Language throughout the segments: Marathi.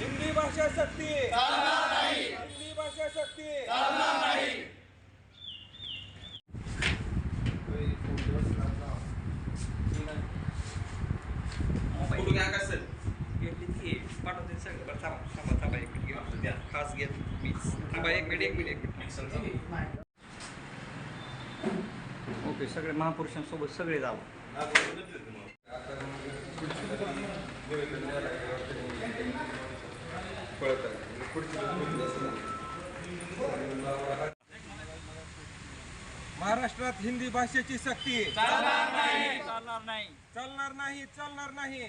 हिंदी भाषा सक्ती. हिंदी भाषा सक्ती. सर? सगळं बरं एक द्या. खास घेत मी. एक एक एक ओके सगळे महापुरुषांसोबत सगळे जावं. महाराष्ट्रात हिंदी भाषेची सक्ती. चालणार नाही. चालणार नाही चालणार नाही. चालणार नाही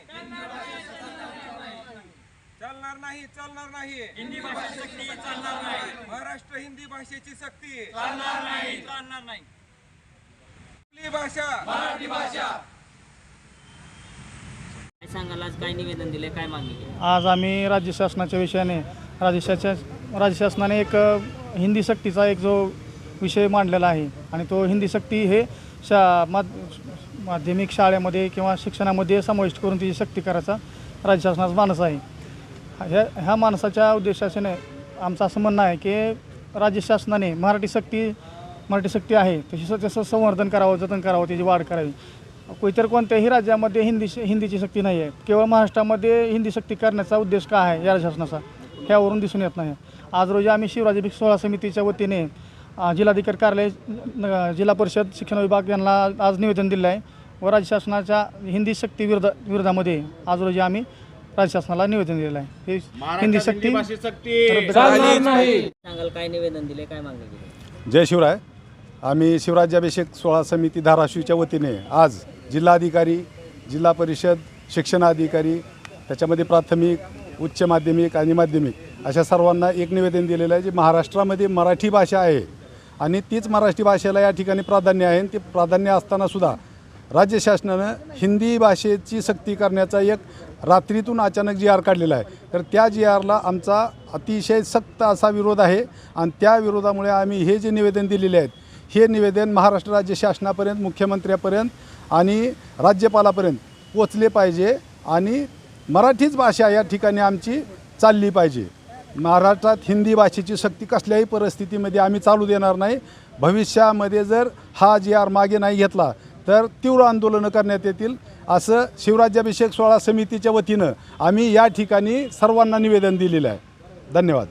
चालणार नाही. चालणार नाही हिंदी भाषा सक्ती चालणार नाही. महाराष्ट्र हिंदी भाषेची सक्ती. चालणार नाही चालणार नाही. आपली भाषा. मराठी भाषा. आज काय निवेदन दिले काय मागणी केली? आज आम्ही राज्य शासनाच्या विषयाने राज्य शासच्या राज्य शासनाने एक अ, हिंदी सक्तीचा एक जो विषय मांडलेला आहे आणि तो हिंदी सक्ती हे शा माध माध्यमिक शाळेमध्ये किंवा शिक्षणामध्ये समाविष्ट करून तिची सक्ती करायचा राज्य शासनाचा मानस आहे. ह्या ह्या माणसाच्या उद्देशाने आमचं असं म्हणणं आहे की राज्य शासनाने मराठी सक्ती मराठी सक्ती आहे तशी त्याचं संवर्धन करावं जतन करावं त्याची वाढ करावी. इतर कोणत्याही राज्यामध्ये हिंदी हिंदीची सक्ती नाही आहे. केवळ महाराष्ट्रामध्ये हिंदी सक्ती करण्याचा उद्देश काय आहे या शासनाचा? ह्यावरून दिसून येत नाही. आज रोजी आम्ही शिवराजाभिक सोहळा समितीच्या वतीने जिल्हाधिकारी कार्यालय न- जिल्हा परिषद शिक्षण विभाग यांना आज निवेदन दिलं आहे व राज्य शासनाच्या हिंदी सक्ती विरोधा विरोधामध्ये आज रोजी आम्ही राज्य शासनाला निवेदन दिलेलं आहे. हे हिंदी करावी. सांगाल काय निवेदन दिले काय मागणी जय शिवराय. आम्ही शिवराज्याभिषेक सोहळा समिती धाराशिवच्या वतीने आज जिल्हाधिकारी जिल्हा परिषद शिक्षणाधिकारी त्याच्यामध्ये प्राथमिक उच्च माध्यमिक आणि माध्यमिक अशा सर्वांना एक निवेदन दिलेलं आहे जे महाराष्ट्रामध्ये मराठी भाषा आहे. आणि तीच मराठी भाषेला या ठिकाणी प्राधान्य आहे आणि ते प्राधान्य असतानासुद्धा राज्य शासनानं हिंदी भाषेची सक्ती करण्याचा एक रात्रीतून अचानक जी आर काढलेला आहे. तर त्या जी आरला आमचा अतिशय सक्त असा विरोध आहे आणि त्या विरोधामुळे आम्ही हे जे निवेदन दिलेले आहेत हे निवेदन महाराष्ट्र राज्य शासनापर्यंत मुख्यमंत्र्यापर्यंत आणि राज्यपालापर्यंत पोचले पाहिजे आणि मराठीच भाषा या ठिकाणी आमची चालली पाहिजे. महाराष्ट्रात हिंदी भाषेची सक्ती कसल्याही परिस्थितीमध्ये आम्ही चालू देणार नाही. भविष्यामध्ये जर हा जी आर मागे नाही घेतला तर तीव्र आंदोलनं करण्यात येतील असं शिवराज्याभिषेक सोहळा समितीच्या वतीनं आम्ही या ठिकाणी सर्वांना निवेदन दिलेलं आहे. धन्यवाद.